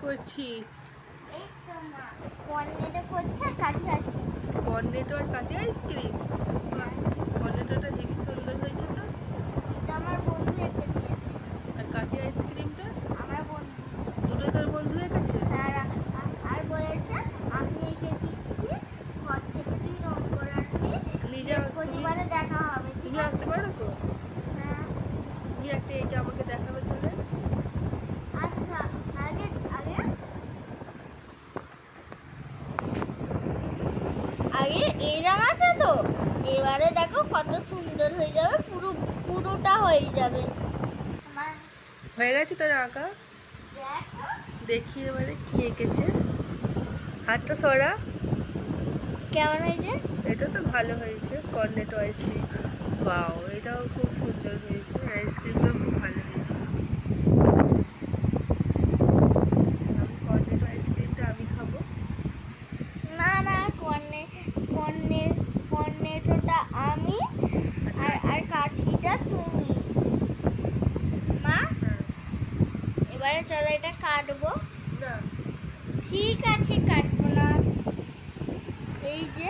করছিস? কর্নেটে আর কাটি ice cream কর্নেটোটা heavy সুন্দর হয়েছে তো? এটা আমার বন্ধু আর কাটি আইসক্রিমটা আমার বন্ধু। দুটো তোর বন্ধু এঁকেছে আর আর- বলেছে আমি এঁকে দিচ্ছি ঘর থেকে তুই রং করে আনবি। নিজে দেখা হবে তুমি আঁকতে পারো তো? হ্যাঁ। তুমি একটা এটা আমাকে দেখাবে তাহলে আচ্ছা আগে আগে আগে এরম আছে তো? এবারে দেখো কত সুন্দর হয়ে যাবে পুরো পুরোটা হয়ে যাবে। হয়ে গেছে তোর আঁকা? দেখি। এবারে কি এঁকেছে। হাতটা সরা। কেমন হয়েছে? এটা তো ভালো হয়েছে কর্নেটো আইসক্রিম বাও এটাও খুব সুন্দর হয়েছে। আইসক্রিমটাও খুব ভালো হয়েছে আমি কর্নেটো আইসক্রিমটা আমি খাব না না কর্নে কর্নের কর্নেটোটা আমি আর আর কাঠিটা তুমি মা হ্যাঁ এবারে চলো এটা কাটবো। না। ঠিক আছে কাটবো না। এই যে